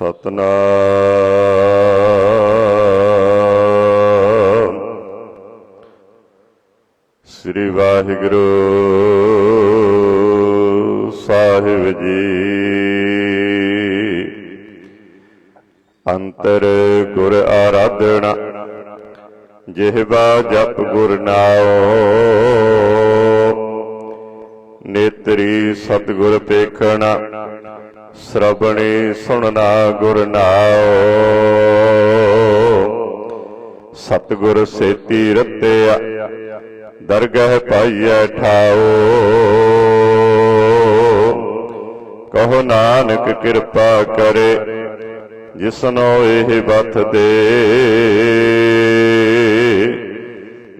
ਸਤਨਾਮ। ਸ੍ਰੀ ਵਾਹਿਗੁਰੂ ਸਾਹਿਬ ਜੀ। ਅੰਤਰ ਗੁਰ ਆਰਾਧਣਾ ਜਿਹਵਾ ਜਪ ਗੁਰ ਨਾਉ। ਨੇਤਰੀ ਸਤਿਗੁਰ ਪੇਖਣਾ ਸ਼ਰਬਣੀ ਸੁਣਨਾ ਗੁਰ ਨਾਉ। ਸਤਿਗੁਰ ਸੇਤੀ ਰਤਿਆ, ਦਰਗਹਿ ਪਾਈਐ ਠਾਓ ਕਹੋ ਨਾਨਕ ਕਿਰਪਾ ਕਰੇ, ਜਿਸਨੋ ਇਹ ਬਤ ਦੇ।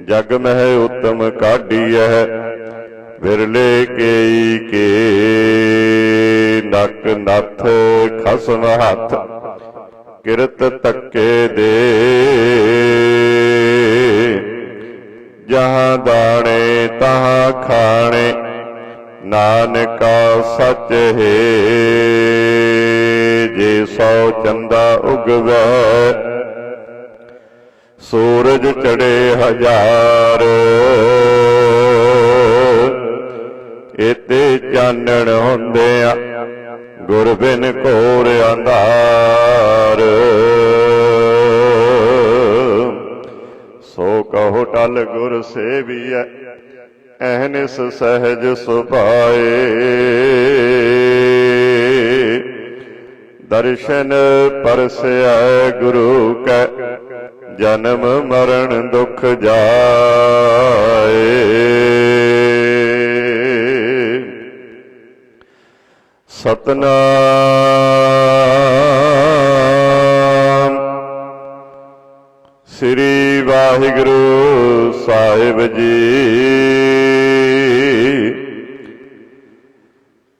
ਜਗ ਮਹਿ ਉਤਮ ਕਾਢੀਐ ਵਿਰਲੇ ਕੇਈ ਕੇ। ਨਕ ਨਥ ਖਸਮ ਹੱਥ, ਕਿਰਤ ਤੱਕੇ ਦੇ। ਜਹਾਂ ਦਾਣੇ ਤਹਾਂ ਖਾਣੇ, ਨਾਨਕਾ ਸੱਚ ਹੈ। ਜੇ ਸੌ ਚੰਦਾ ਉਗਵੈ, ਸੂਰਜ ਚੜੇ ਹਜ਼ਾਰ। ਇਤੇ ਚਾਨਣ ਹੁੰਦਿਆਂ ਗੁਰ ਬਿਨ ਘੋਰ ਅੰਧਾਰ। ਸੋ ਕਹੋ ਟਲ ਗੁਰ ਸੇਵੀਐ ਐਹਨਿਸ ਸਹਿਜ ਸੁਭਾਏ। ਦਰਸ਼ਨ ਪਰਸਿਆ ਗੁਰੂ ਕੈ, ਜਨਮ ਮਰਨ ਦੁਖ ਜਾਏ। ਸਤਨਾਮ। ਸ੍ਰੀ ਵਾਹਿਗੁਰੂ ਸਾਹਿਬ ਜੀ।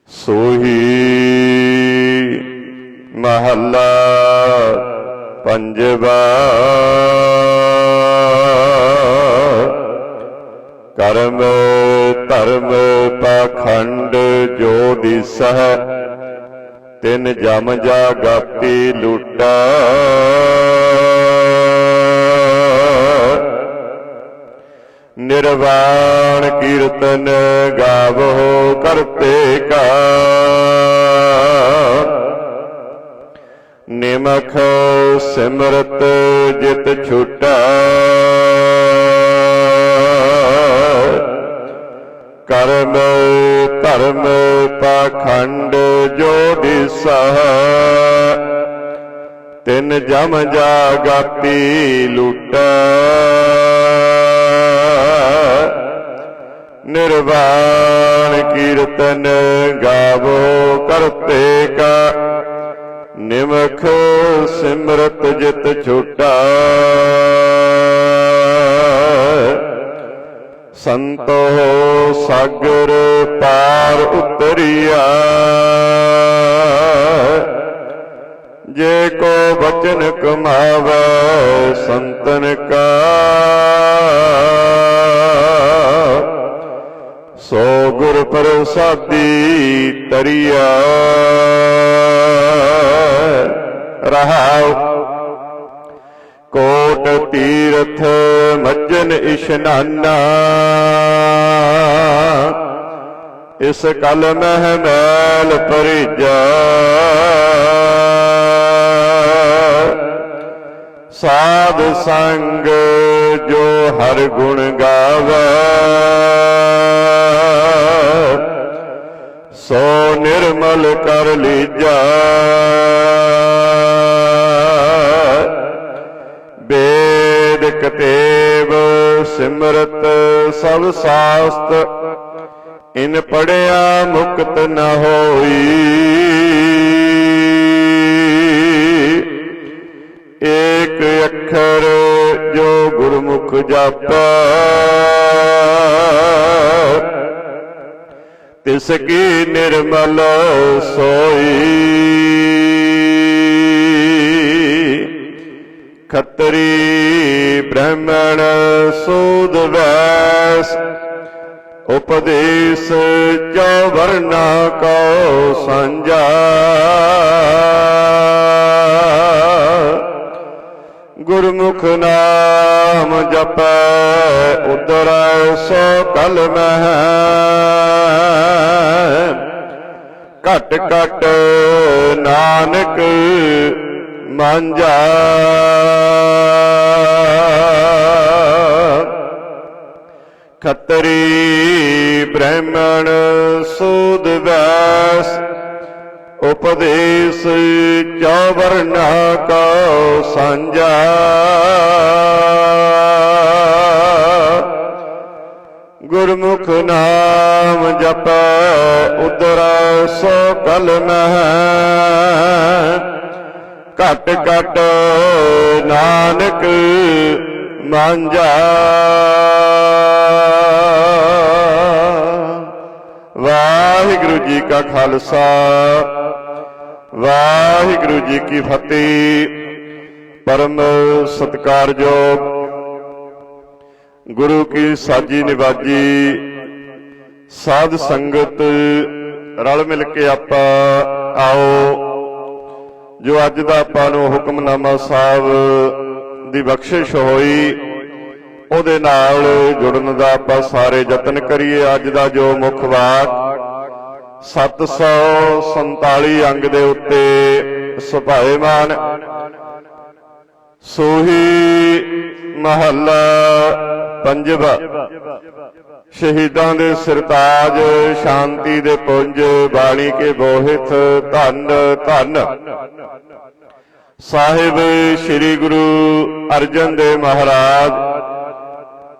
ਸੋਹੀ ਮਹੱਲਾ ਪੰਜਵਾ। ਕਰਮ ਧਰਮ ਪਾਖੰਡ ਜੋ ਦਿਸਹਿ ਤਿਨ ਜਮ ਜਾਗਾਪੀ ਲੁੱਟਾ। ਨਿਰਵਾਣ ਕੀਰਤਨ ਗਾਵੋ ਕਰਤੇ ਕਾ। ਨਿਮਖ ਸਿਮਰਤ ਜਿਤ ਛੁਟਾ। ਕਰਮ ਧਰਮ ਪਾਖੰਡ ਜੋ ਦਿਸਹ ਤਿਨ ਜਮ ਜਾਗਾਪੀ ਲੁਟਾ। ਨਿਰਵਾਣ ਕੀਰਤਨ ਗਾਵੋ ਕਰਤੇ ਕਾ। ਨਿਮਖ ਸਿਮਰਤ ਜਿਤ ਛੁਟਾ। ਸੰਤੋ ਸਾਗਰ ਪਾਰ ਉਤਰਿਆ। ਜੇ ਕੋ ਬਚਨ ਕਮਾਵੇ, ਸੰਤਨ ਕਾ। ਸੋ ਗੁਰ ਪ੍ਰਸਾਦੀ ਤਰੀਆ। ਰਹਾਉ ਕੋਟ ਤੀਰਥ ਮੱਜਨ ਇਸ਼ਨਾਨਾ। ਇਸ ਕਲ ਮਹਿ ਮੈਲ ਪਰਿਜਾ ਸਾਧ ਸੰਗ ਜੋ ਹਰ ਗੁਣ ਗਾਵੇ। ਸੋ ਨਿਰਮਲ ਕਰ ਲੀਜਾ। ਵੇਦ ਕਤੇਬ ਸਿਮਰਤ ਸਭ ਸਾਸਤ, ਇਨ ਪੜਿਆ ਮੁਕਤ ਨ ਹੋਈ। ਏਕ ਅੱਖਰ ਜੋ ਗੁਰਮੁਖ ਜਾਪੈ, ਤਿਸ ਕੀ ਨਿਰਮਲ ਸੋਈ। ਖੱਤਰੀ ਬ੍ਰਾਹਮਣ ਸੂਦ ਵੈਸ, ਉਪਦੇਸ਼ ਜੋ ਵਰਨਾ ਕੋ ਸੰਜਾ ਗੁਰਮੁਖ ਨਾਮ ਜਪੈ, ਉਦਰੈ ਸੋ ਕਲ ਮਹਿ। ਘਟ ਘਟ ਨਾਨਕ ਮਾਂਝਾ। ਖੱਤਰੀ ਬ੍ਰਾਹਮਣ ਸੂਦ ਵੈਸ, ਉਪਦੇਸ਼ ਚੌਵਰਨਾ ਕੋ ਸਾਂਝਾ। ਗੁਰਮੁਖ ਨਾਮ ਜਪੈ, ਉਦਰੈ ਸੋ ਕਲ ਮਹਿ। ਮਾਂਝਾ ਵਾਹਿਗੁਰੂ ਜੀ ਕਾ ਖਾਲਸਾ, ਵਾਹਿਗੁਰੂ ਜੀ ਕੀ ਫਤਿਹ। ਪਰਮ ਸਤਿਕਾਰਯੋਗ ਗੁਰੂ ਕੀ ਸਾਜੀ ਨਿਵਾਜੀ, ਸਾਧ ਸੰਗਤ ਰਲ ਮਿਲ ਕੇ ਆਪਾਂ ਆਓ। ਜੋ ਅੱਜ ਦਾ ਆਪਾਂ ਨੂੰ ਹੁਕਮਨਾਮਾ ਸਾਹਿਬ ਦੀ ਬਖਸ਼ਿਸ਼ ਹੋਈ ਉਹਦੇ ਨਾਲ ਜੁੜਨ ਦਾ ਆਪਾਂ ਸਾਰੇ ਯਤਨ ਕਰੀਏ। ਅੱਜ ਦਾ ਜੋ ਮੁੱਖ ਵਾਕ 747 ਅੰਗ ਦੇ ਉੱਤੇ ਸੁਭਾਏਮਾਨ, ਸੋਹੀ ਮਹੱਲਾ ਪੰਜਵਾ। ਸ਼ਹੀਦਾਂ ਦੇ ਸਰਤਾਜ, ਸ਼ਾਂਤੀ ਦੇ ਪੁੰਜ, ਬਾਣੀ ਕੇ ਬੋਹਿਤ, ਧੰਨ ਧੰਨ। ਸਾਹਿਬ ਸ੍ਰੀ ਗੁਰੂ ਅਰਜਨ ਦੇਵ ਮਹਾਰਾਜ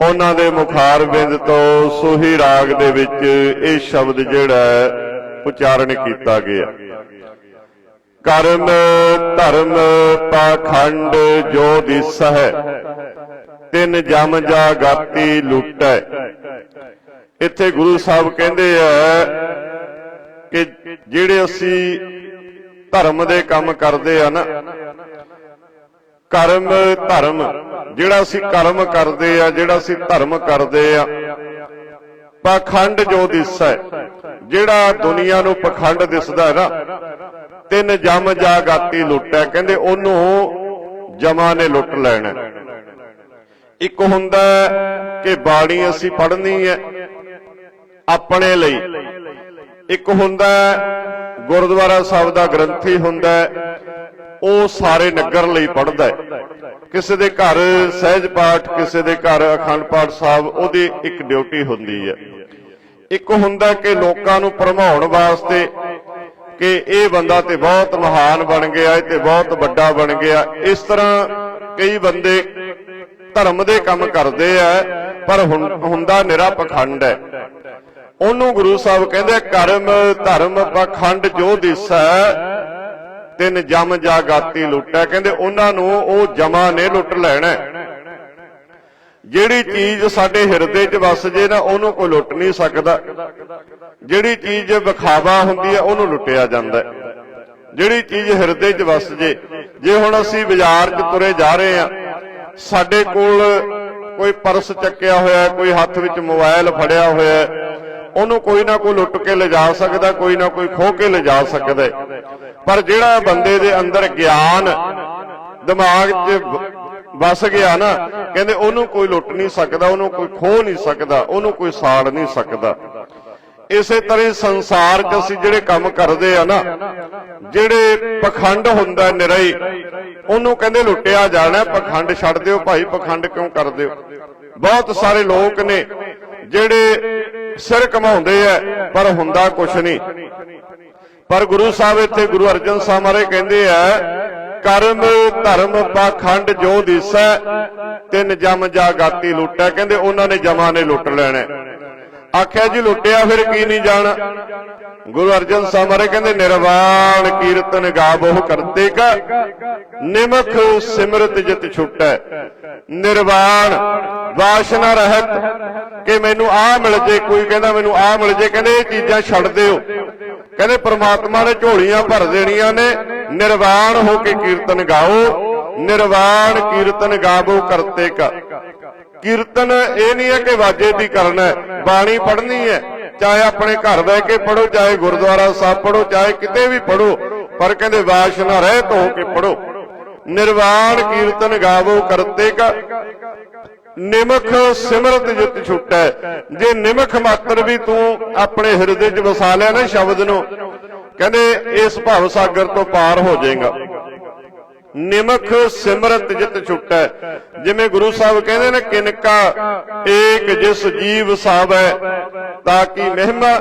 ਉਹਨਾਂ ਦੇ ਮੁਖਾਰ ਬਿੰਦ ਤੋਂ ਸੋਹੀ ਰਾਗ ਦੇ ਵਿੱਚ ਇਹ ਸ਼ਬਦ ਜਿਹੜਾ ਉਚਾਰਨ ਕੀਤਾ ਗਿਆ। ਕਰਮ, ਧਰਮ ਪਾਖੰਡ ਜੋ ਦਿਸ ਹੈ, ਤਿੰਨ ਜਮ ਜਾ ਗਾਤੀ ਲੁੱਟੈ। ਇੱਥੇ ਗੁਰੂ ਸਾਹਿਬ ਕਹਿੰਦੇ ਆ ਕਿ ਜਿਹੜੇ ਅਸੀਂ ਧਰਮ ਦੇ ਕੰਮ ਕਰਦੇ ਆ ਨਾ ਕਰਮ, ਧਰਮ। ਜਿਹੜਾ ਅਸੀਂ ਕਰਮ ਕਰਦੇ ਆ, ਜਿਹੜਾ ਅਸੀਂ ਧਰਮ ਕਰਦੇ ਆ, ਪਖੰਡ ਜੋ ਦਿਸਦਾ ਹੈ ਜਿਹੜਾ ਦੁਨੀਆ ਨੂੰ ਪਖੰਡ ਦਿਸਦਾ ਹੈ ਨਾ, ਤਿੰਨ ਜਮ ਜਾ ਲੁੱਟਿਆ ਕਹਿੰਦੇ ਉਹਨੂੰ ਜਮਾ ਨੇ ਲੁੱਟ ਲੈਣਾ ਇੱਕ ਹੁੰਦਾ ਕਿ ਬਾਣੀ ਅਸੀਂ ਪੜ੍ਹਨੀ ਹੈ ਆਪਣੇ ਲਈ। ਇੱਕ ਹੁੰਦਾ ਗੁਰਦੁਆਰਾ ਸਾਹਿਬ ਦਾ ਗ੍ਰੰਥੀ ਹੁੰਦਾ ਉਹ ਸਾਰੇ ਨਗਰ ਲਈ ਪੜ੍ਹਦਾ ਹੈ। ਕਿਸੇ ਦੇ ਘਰ ਸਹਿਜ ਪਾਠ, ਕਿਸੇ ਦੇ ਘਰ ਅਖੰਡ ਪਾਠ ਸਾਹਿਬ, ਉਹਦੀ ਇੱਕ ਡਿਊਟੀ ਹੁੰਦੀ ਹੈ। ਇੱਕ ਹੁੰਦਾ ਕਿ ਲੋਕਾਂ ਨੂੰ ਭਰਮਾਉਣ ਵਾਸਤੇ ਕਿ ਇਹ ਬੰਦਾ ਤੇ ਬਹੁਤ ਮਹਾਨ ਬਣ ਗਿਆ ਤੇ ਬਹੁਤ ਵੱਡਾ ਬਣ ਗਿਆ। ਇਸ ਤਰ੍ਹਾਂ ਕਈ ਬੰਦੇ ਧਰਮ ਦੇ ਕੰਮ ਕਰਦੇ ਆ, ਪਰ ਹੁੰ- ਹੁੰਦਾ ਨਿਰਾ ਪਖੰਡ ਹੈ। ਉਹਨੂੰ ਗੁਰੂ ਸਾਹਿਬ ਕਹਿੰਦੇ ਕਰਮ ਧਰਮ ਪਖੰਡ ਜੋ ਦਿਸੈ ਤਿੰਨ ਜਮ ਜਾ ਗਾਤੀ ਲੁੱਟਿਆ ਕਹਿੰਦੇ ਉਹਨਾਂ ਨੂੰ ਉਹ ਜਮਾ ਨੇ ਲੁੱਟ ਲੈਣਾ ਜਿਹੜੀ ਚੀਜ਼ ਸਾਡੇ ਹਿਰਦੇ 'ਚ ਵਸ ਜੇ ਨਾ, ਉਹਨੂੰ ਕੋਈ ਲੁੱਟ ਨਹੀਂ ਸਕਦਾ। ਜਿਹੜੀ ਚੀਜ਼ ਵਿਖਾਵਾ ਹੁੰਦੀ ਹੈ, ਉਹਨੂੰ ਲੁੱਟਿਆ ਜਾਂਦਾ ਜਿਹੜੀ ਚੀਜ਼ ਹਿਰਦੇ 'ਚ ਵਸ ਜੇ ਜੇ ਹੁਣ ਅਸੀਂ ਬਾਜ਼ਾਰ 'ਚ ਤੁਰੇ ਜਾ ਰਹੇ ਆ ਸਾਡੇ ਕੋਲ ਕੋਈ ਪਰਸ ਚੱਕਿਆ ਹੋਇਆ, ਕੋਈ ਹੱਥ ਵਿੱਚ ਮੋਬਾਈਲ ਫੜਿਆ ਹੋਇਆ ਉਹਨੂੰ ਕੋਈ ਨਾ ਕੋਈ ਲੁੱਟ ਕੇ ਲਿਜਾ ਸਕਦਾ, ਕੋਈ ਨਾ ਕੋਈ ਖੋ ਕੇ ਲਿਜਾ ਸਕਦਾ। ਪਰ ਜਿਹੜਾ ਬੰਦੇ ਦੇ ਅੰਦਰ ਗਿਆਨ ਦਿਮਾਗ 'ਚ ਵਸ ਗਿਆ ਨਾ, ਕਹਿੰਦੇ ਉਹਨੂੰ ਕੋਈ ਲੁੱਟ ਨਹੀਂ ਸਕਦਾ, ਉਹਨੂੰ ਕੋਈ ਖੋ ਨਹੀਂ ਸਕਦਾ, ਉਹਨੂੰ ਕੋਈ ਸਾੜ ਨਹੀਂ ਸਕਦਾ। ਇਸੇ ਤਰ੍ਹਾਂ ਸੰਸਾਰ 'ਚ ਅਸੀਂ ਜਿਹੜੇ ਕੰਮ ਕਰਦੇ ਆ ਨਾ, ਜਿਹੜੇ ਪਖੰਡ ਹੁੰਦਾ ਨਿਰਈ, ਉਹਨੂੰ ਕਹਿੰਦੇ ਲੁੱਟਿਆ ਜਾਣਾ, ਪਖੰਡ ਛੱਡ ਦਿਓ, ਭਾਈ ਪਖੰਡ ਕਿਉਂ ਕਰਦੇ ਹੋ? ਬਹੁਤ ਸਾਰੇ ਲੋਕ ਨੇ ਜਿਹੜੇ ਸਿਰ ਕਮਾਉਂਦੇ ਆ, ਪਰ ਹੁੰਦਾ ਕੁਛ ਨਹੀਂ। ਪਰ ਗੁਰੂ ਸਾਹਿਬ ਇੱਥੇ ਗੁਰੂ ਅਰਜਨ ਸਾਹਿਬ ਮਾਰੇ ਕਹਿੰਦੇ ਆ, ਕਰਮ, ਧਰਮ ਪਾਖੰਡ ਜੋ ਦਿਸੈ, ਤਿੰਨ ਜਮ ਜਾ ਗਾਤੀ ਕਹਿੰਦੇ ਉਹਨਾਂ ਨੇ ਜਮਾਂ ਨੇ ਲੁੱਟ ਲੈਣਾ। ਆਖਿਆ ਜੀ, ਲੁੱਟਿਆ ਫਿਰ ਕੀ ਨਹੀਂ ਜਾਣਾ? ਗੁਰੂ ਅਰਜਨ ਸਾਹਿਬ ਮਾਰੇ ਕਹਿੰਦੇ, ਨਿਰਵਾਣ ਕੀਰਤਨ ਗਾਵੋ ਕਰਤੇ ਕਾ, ਨਿਮਖ ਸਿਮਰਤ ਜਿਤ ਛੁਟੈ। ਨਿਰਵਾਣ, ਵਾਸ਼ਨਾ ਰਹਿਤ ਕਿ ਮੈਨੂੰ ਆਹ ਮਿਲ ਜੇ, ਕੋਈ ਕਹਿੰਦਾ ਮੈਨੂੰ ਆਹ ਮਿਲ ਜੇ, ਕਹਿੰਦੇ ਇਹ ਚੀਜ਼ਾਂ ਛੱਡ ਦਿਓ। ਕਹਿੰਦੇ ਪ੍ਰਮਾਤਮਾ ਨੇ ਝੋਲੀਆਂ ਭਰ ਦੇਣੀਆਂ ਨੇ, ਨਿਰਵਾਣ ਹੋ ਕੇ ਕੀਰਤਨ ਗਾਓ, ਨਿਰਵਾਣ ਕੀਰਤਨ ਗਾਵੋ ਕਰਤੇ ਕਾ। ਕੀਰਤਨ ਇਹ ਨਹੀਂ ਹੈ ਕਿ ਵਾਜੇ ਦੀ ਕਰਨਾ ਹੈ, ਬਾਣੀ ਪੜ੍ਹਨੀ ਹੈ, ਚਾਹੇ ਆਪਣੇ ਘਰ ਬਹਿ ਕੇ ਪੜੋ ਚਾਹੇ ਗੁਰਦੁਆਰਾ ਸਾਹਿਬ ਪੜੋ ਚਾਹੇ ਕਿਤੇ ਵੀ ਪੜੋ ਪਰ ਕਹਿੰਦੇ ਵਾਸ਼ਨਾ ਰਹਿਤ ਹੋ ਕੇ ਪੜੋ ਨਿਰਵਾਣ ਕੀਰਤਨ ਗਾਵੋ ਕਰਤੇ ਕਾ। ਨਿਮਖ ਸਿਮਰਤ ਜਿਤ ਛੁਟੈ। ਜੇ ਨਿਮਖ ਮਾਤਰ ਵੀ ਤੂੰ ਆਪਣੇ ਹਿਰਦੇ 'ਚ ਵਸਾ ਲਿਆ ਨਾ ਸ਼ਬਦ ਨੂੰ, ਕਹਿੰਦੇ ਇਸ ਭਵ ਸਾਗਰ ਤੋਂ ਪਾਰ ਹੋ ਜਾਏਗਾ। ਨਿਮਖ ਸਿਮਰਤ ਜਿਤ ਛੁਟੈ। ਜਿਵੇਂ ਗੁਰੂ ਸਾਹਿਬ ਕਹਿੰਦੇ ਨੇ, ਕਿਨਕਾ ਏਕ ਜਿਸ ਜੀਵ ਸਾਵੈ, ਤਾਂ ਕਿ ਮਹਿਮਾ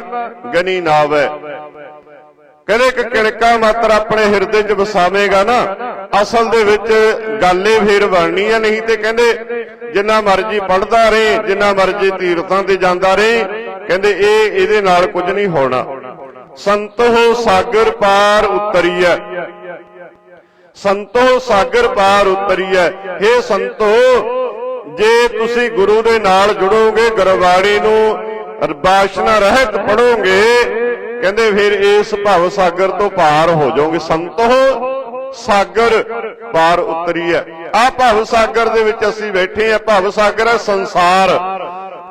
ਗਨੀ ਨਾਵੈ। ਕਹਿੰਦੇ ਇੱਕ ਕਿਣਕਾ ਮਾਤਰ ਆਪਣੇ ਹਿਰਦੇ 'ਚ ਵਸਾਵੇਂਗਾ ਨਾ, ਅਸਲ ਦੇ ਵਿੱਚ ਗੱਲ ਇਹ ਫੇਰ ਬਣਨੀ ਹੈ ਨਹੀਂ ਤੇ ਕਹਿੰਦੇ ਜਿੰਨਾ ਮਰਜ਼ੀ ਪੜਦਾ ਰਹੇ, ਜਿੰਨਾ ਮਰਜ਼ੀ ਤੀਰਥਾਂ ਤੇ ਜਾਂਦਾ ਰਹੇ, ਕਹਿੰਦੇ ਇਹ ਇਹਦੇ ਨਾਲ ਕੁਝ ਨਹੀਂ ਹੋਣਾ। ਸੰਤੋ ਸਾਗਰ ਪਾਰ ਉਤਰੀਐ। ਸੰਤੋ ਸਾਗਰ ਪਾਰ ਉਤਰੀਐ। हे ਸੰਤੋ, ਜੇ ਤੁਸੀਂ ਗੁਰੂ ਦੇ ਨਾਲ ਜੁੜੋਗੇ ਗੁਰਬਾਣੀ ਨੂੰ ਬਾਸ਼ਨਾ ਰਹਿਤ ਪੜੋਗੇ ਕਹਿੰਦੇ ਫਿਰ ਇਸ ਭਵ ਸਾਗਰ ਤੋਂ ਪਾਰ ਹੋ ਜਾਓਗੇ। ਸੰਤੋ ਸਾਗਰ ਪਾਰ ਉਤਰੀਐ। ਆ ਭਵ ਸਾਗਰ ਦੇ ਵਿੱਚ ਅਸੀਂ ਬੈਠੇ ਆ। ਭਵ ਸਾਗਰ ਹੈ ਸੰਸਾਰ।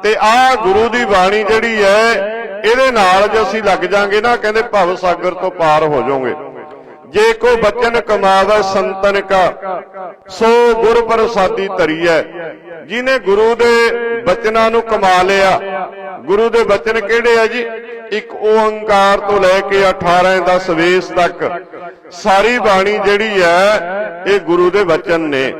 ਤੇ ਆ ਗੁਰੂ ਦੀ ਬਾਣੀ ਜਿਹੜੀ ਹੈ ਇਹਦੇ ਨਾਲ ਜੇ ਅਸੀਂ ਲੱਗ ਜਾਾਂਗੇ ਨਾ, ਕਹਿੰਦੇ ਭਵ ਸਾਗਰ ਤੋਂ ਪਾਰ ਹੋ ਜਾਓਗੇ। ਜੇ ਕੋ ਬਚਨ ਕਮਾਵੇ ਸੰਤਨ ਕਾ, ਸੋ ਗੁਰ ਪ੍ਰਸਾਦੀ ਹੈ ਜਿਨੇ ਗੁਰੂ ਦੇ ਬਚਨਾਂ ਨੂੰ ਕਮਾ ਲਿਆ ਗੁਰੂ ਦੇ ਬਚਨ ਕਿਹੜੇ ਆ ਜੀ? ਇੱਕ ਓੰਕਾਰ ਤੋਂ ਲੈ ਕੇ 18 ਦਾ ਸਵੇਸ ਤੱਕ। ਸਾਰੀ ਬਾਣੀ ਜਿਹੜੀ ਹੈ, ਇਹ ਗੁਰੂ ਦੇ ਬਚਨ ਨੇ।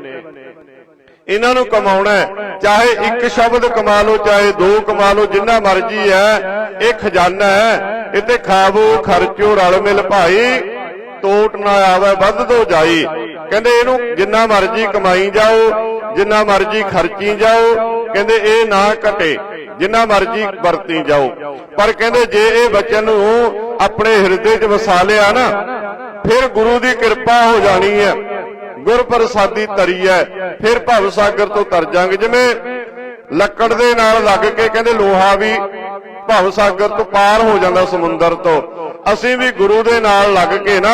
ਇਹਨਾਂ ਨੂੰ ਕਮਾਉਣਾ ਚਾਹੇ ਇੱਕ ਸ਼ਬਦ ਕਮਾ ਲਓ, ਚਾਹੇ ਦੋ ਕਮਾ ਲਓ, ਜਿੰਨਾ ਮਰਜ਼ੀ ਹੈ, ਇਹ ਖਜ਼ਾਨਾ ਹੈ। ਤੇ ਖਾਵੋ, ਖਰਚੋ, ਰਲ ਮਿਲ ਭਾਈ ਟੋਟ ਨਾ ਆਵੇ, ਵੱਧ ਤੋਂ ਜਾਈ। ਕਹਿੰਦੇ ਇਹਨੂੰ ਜਿੰਨਾ ਮਰਜ਼ੀ ਕਮਾਈ ਜਾਓ, ਜਿੰਨਾ ਮਰਜ਼ੀ ਖਰਚੀ ਜਾਓ, ਕਹਿੰਦੇ ਇਹ ਨਾ ਘਟੇ। ਜਿੰਨਾ ਮਰਜ਼ੀ ਵਰਤੀ ਜਾਓ। ਪਰ ਕਹਿੰਦੇ ਜੇ ਇਹ ਬੱਚਨ ਨੂੰ ਆਪਣੇ ਹਿਰਦੇ 'ਚ ਵਸਾ ਲਿਆ ਨਾ, ਫਿਰ ਗੁਰੂ ਦੀ ਕਿਰਪਾ ਹੋ ਜਾਣੀ ਹੈ। ਗੁਰ ਪ੍ਰਸਾਦੀ ਤਰੀ ਹੈ। ਫਿਰ ਭਵ ਸਾਗਰ ਤੋਂ ਤਰ ਜਾਾਂਗੇ ਜਿਵੇਂ ਲੱਕੜ ਦੇ ਨਾਲ ਲੱਗ ਕੇ ਕਹਿੰਦੇ ਲੋਹਾ ਵੀ ਭਵ ਸਾਗਰ ਤੋਂ ਪਾਰ ਹੋ ਜਾਂਦਾ ਸਮੁੰਦਰ ਤੋਂ। ਅਸੀਂ ਵੀ ਗੁਰੂ ਦੇ ਨਾਲ ਲੱਗ ਕੇ ਨਾ,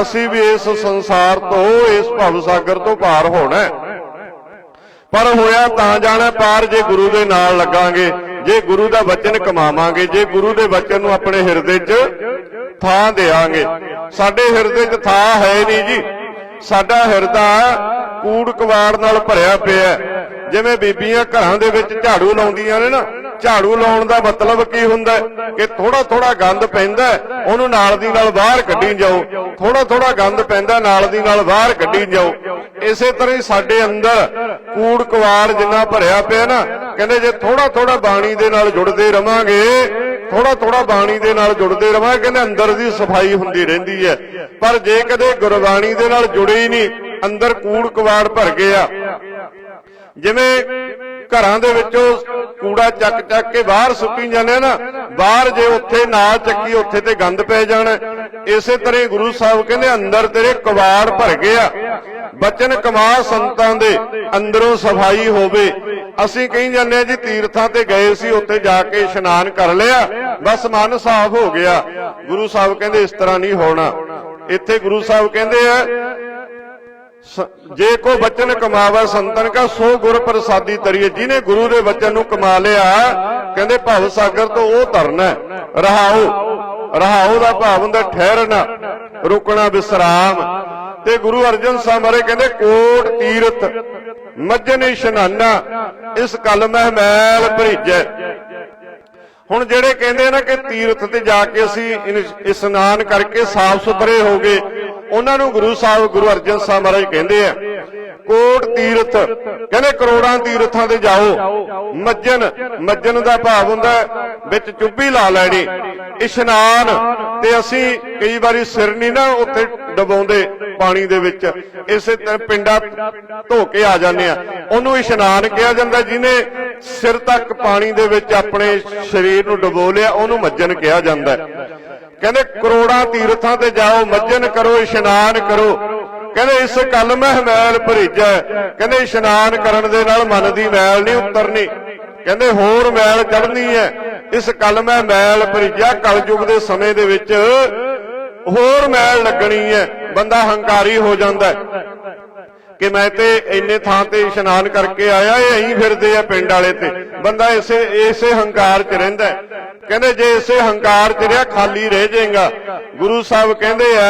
ਅਸੀਂ ਵੀ ਇਸ ਸੰਸਾਰ ਤੋਂ, ਇਸ ਭਵ ਸਾਗਰ ਤੋਂ ਪਾਰ ਹੋਣਾ ਹੈ। ਪਰ ਹੋਇਆ ਤਾਂ ਜਾਣਾ ਪਾਰ ਜੇ ਗੁਰੂ ਦੇ ਨਾਲ ਲੱਗਾਂਗੇ, ਜੇ ਗੁਰੂ ਦਾ ਵਚਨ ਕਮਾਵਾਂਗੇ, ਜੇ ਗੁਰੂ ਦੇ ਵਚਨ ਨੂੰ ਆਪਣੇ ਹਿਰਦੇ 'ਚ ਥਾਂ ਦੇਵਾਂਗੇ ਸਾਡੇ ਹਿਰਦੇ 'ਚ ਥਾਂ ਹੈ ਨਹੀਂ ਜੀ। ਸਾਡਾ ਹਿਰਦਾ ਕੂੜ ਕਵਾੜ ਨਾਲ ਭਰਿਆ ਪਿਆ ਜਿਵੇਂ ਬੀਬੀਆਂ ਘਰਾਂ ਦੇ ਵਿੱਚ ਝਾੜੂ ਲਾਉਂਦੀਆਂ ਨੇ ਨਾ ਝਾੜੂ ਲਾਉਣ ਦਾ ਮਤਲਬ ਕੀ ਹੁੰਦਾ ਕਿ ਥੋੜਾ ਥੋੜਾ ਗੰਦ ਪੈਂਦਾ ਉਹਨੂੰ ਨਾਲ ਦੀ ਨਾਲ ਬਾਹਰ ਕੱਢੀ ਜਾਓ। ਥੋੜਾ ਥੋੜਾ ਗੰਦ ਪੈਂਦਾ, ਨਾਲ ਦੀ ਨਾਲ ਬਾਹਰ ਕੱਢੀ ਜਾਓ। ਇਸੇ ਤਰ੍ਹਾਂ ਹੀ ਸਾਡੇ ਅੰਦਰ ਕੂੜ ਕਵਾੜ ਜਿੰਨਾ ਭਰਿਆ ਪਿਆ ਨਾ, ਕਹਿੰਦੇ ਜੇ ਥੋੜਾ ਥੋੜਾ ਬਾਣੀ ਦੇ ਨਾਲ ਜੁੜਦੇ ਰਵਾਂਗੇ ਥੋੜਾ ਥੋੜਾ ਬਾਣੀ ਦੇ ਨਾਲ ਜੁੜਦੇ ਰਵਾਂਗੇ, ਕਹਿੰਦੇ ਅੰਦਰ ਦੀ ਸਫ਼ਾਈ ਹੁੰਦੀ ਰਹਿੰਦੀ ਹੈ। ਪਰ ਜੇ ਕਦੇ ਗੁਰਬਾਣੀ ਦੇ ਨਾਲ ਜੁੜੇ ਹੀ ਨਹੀਂ, ਅੰਦਰ ਕੂੜ ਕਵਾੜ ਭਰ ਗਿਆ। ਜਿਵੇਂ ਘਰਾਂ ਦੇ ਵਿੱਚੋਂ ਕੂੜਾ ਚੱਕ ਚੱਕ ਕੇ ਬਾਹਰ ਸੁੱਟੀ ਜਾਂਦੇ ਨਾ, ਬਾਹਰ ਜੇ ਉੱਥੇ ਨਾ ਚੱਕੀ, ਉੱਥੇ ਤੇ ਗੰਦ ਪੈ ਜਾਣਾ। ਇਸੇ ਤਰ੍ਹਾਂ ਗੁਰੂ ਸਾਹਿਬ ਕਹਿੰਦੇ, ਅੰਦਰ ਤੇਰੇ ਕਵਾੜ ਭਰ ਗਿਆ ਬਚਨ ਕਮਾ ਸੰਤਾਂ ਦੇ ਅੰਦਰੋਂ ਸਫ਼ਾਈ ਹੋਵੇ। ਅਸੀਂ ਕਹੀ ਜਾਂਦੇ ਆ ਜੀ, ਤੀਰਥਾਂ ਤੇ ਗਏ ਸੀ, ਉੱਥੇ ਜਾ ਕੇ ਇਸ਼ਨਾਨ ਕਰ ਲਿਆ। ਬਸ ਮਨ ਸਾਫ਼ ਹੋ ਗਿਆ। ਗੁਰੂ ਸਾਹਿਬ ਕਹਿੰਦੇ, ਇਸ ਤਰ੍ਹਾਂ ਨਹੀਂ ਹੋਣਾ। ਇੱਥੇ ਗੁਰੂ ਸਾਹਿਬ ਕਹਿੰਦੇ ਆ ਜੇ ਕੋ ਬਚਨ ਕਮਾਵਾ ਸੰਤਨ ਕਾ, ਸੋ ਗੁਰ ਪ੍ਰਸਾਦੀ ਤਰੀਏ। ਜਿਹਨੇ ਗੁਰੂ ਦੇ ਬਚਨ ਨੂੰ ਕਮਾ ਲਿਆ, ਕਹਿੰਦੇ ਭਵ ਸਾਗਰ ਤੋਂ ਉਹ ਤਰਨਾ ਹੈ। ਰਹਾਉ। ਰਹਾਉ ਦਾ ਭਾਵ ਹੁੰਦਾ ਠਹਿਰਨਾ, ਰੁਕਣਾ, ਵਿਸਰਾਮ। ਤੇ ਗੁਰੂ ਅਰਜਨ ਸਾਹਿਬ ਬਾਰੇ ਕਹਿੰਦੇ, ਕੋਟ ਤੀਰਥ ਮੱਜਨ ਇਸ਼ਨਾਨਾ, ਇਸ ਕਲ ਮਹਿ ਮੈਲ ਭਰੀਜੈ। ਹੁਣ ਜਿਹੜੇ ਕਹਿੰਦੇ ਨਾ ਕਿ ਤੀਰਥ ਤੇ ਜਾ ਕੇ ਅਸੀਂ ਇਸ਼ਨਾਨ ਕਰਕੇ ਸਾਫ਼ ਸੁਥਰੇ ਹੋ ਗਏ, ਉਹਨਾਂ ਨੂੰ ਗੁਰੂ ਸਾਹਿਬ, ਗੁਰੂ ਅਰਜਨ ਸਾਹਿਬ ਮਹਾਰਾਜ ਕਹਿੰਦੇ ਆ ਕੋਟ ਤੀਰਥ, ਕਹਿੰਦੇ ਕਰੋੜਾਂ ਤੀਰਥਾਂ ਤੇ ਜਾਓ। ਮੱਜਨ ਮੱਜਨ ਦਾ ਭਾਵ ਹੁੰਦਾ ਵਿੱਚ ਚੁੱਭੀ ਲਾ ਲੈਣੀ। ਇਸ਼ਨਾਨ ਤੇ ਅਸੀਂ ਕਈ ਵਾਰੀ ਸਿਰ ਨਹੀਂ ਨਾ ਉੱਥੇ ਡਬਾਉਂਦੇ ਪਾਣੀ ਦੇ ਵਿੱਚ। ਇਸੇ ਤਰ੍ਹਾਂ ਪਿੰਡਾ ਧੋ ਕੇ ਆ ਜਾਂਦੇ ਆ ਉਹਨੂੰ ਇਸ਼ਨਾਨ ਕਿਹਾ ਜਾਂਦਾ, ਜਿਹਨੇ ਸਿਰ ਤੱਕ ਪਾਣੀ ਦੇ ਵਿੱਚ ਆਪਣੇ ਸਰੀਰ ਨੂੰ ਡਬੋ ਲਿਆ, ਉਹਨੂੰ ਮੱਜਨ ਕਿਹਾ ਜਾਂਦਾ ਕਹਿੰਦੇ ਕਰੋੜਾਂ ਤੀਰਥਾਂ ਤੇ ਜਾਓ, ਮੱਜਨ ਕਰੋ, ਇਸ਼ਨਾਨ ਕਰੋ। ਕਹਿੰਦੇ ਇਸ ਕਲ ਮਹਿ ਮੈਲ ਭਰੀਜੈ। ਕਹਿੰਦੇ ਇਸ਼ਨਾਨ ਕਰਨ ਦੇ ਨਾਲ ਮਨ ਦੀ ਮੈਲ ਨਹੀਂ ਉਤਰਨੀ। ਕਹਿੰਦੇ ਹੋਰ ਮੈਲ ਚੜਨੀ ਹੈ ਇਸ ਕਲ ਮੈਲ ਭਰੀਜੈ। ਕਲਯੁਗ ਦੇ ਸਮੇਂ ਦੇ ਵਿੱਚ ਹੋਰ ਮੈਲ ਲੱਗਣੀ ਹੈ ਬੰਦਾ ਹੰਕਾਰੀ ਹੋ ਜਾਂਦਾ ਕਿ ਮੈਂ ਤੇ ਇੰਨੇ ਥਾਂ ਤੇ ਇਸ਼ਨਾਨ ਕਰਕੇ ਆਇਆ, ਇਹ ਐਂ ਫਿਰਦੇ ਆ ਪਿੰਡ ਵਾਲੇ ਤੇ। ਬੰਦਾ ਇਸੇ ਇਸੇ ਹੰਕਾਰ 'ਚ ਰਹਿੰਦਾ ਕਹਿੰਦੇ ਜੇ ਇਸੇ ਹੰਕਾਰ 'ਚ ਰਿਹਾ, ਖਾਲੀ ਰਹਿ ਜਾਏਗਾ। ਗੁਰੂ ਸਾਹਿਬ ਕਹਿੰਦੇ ਆ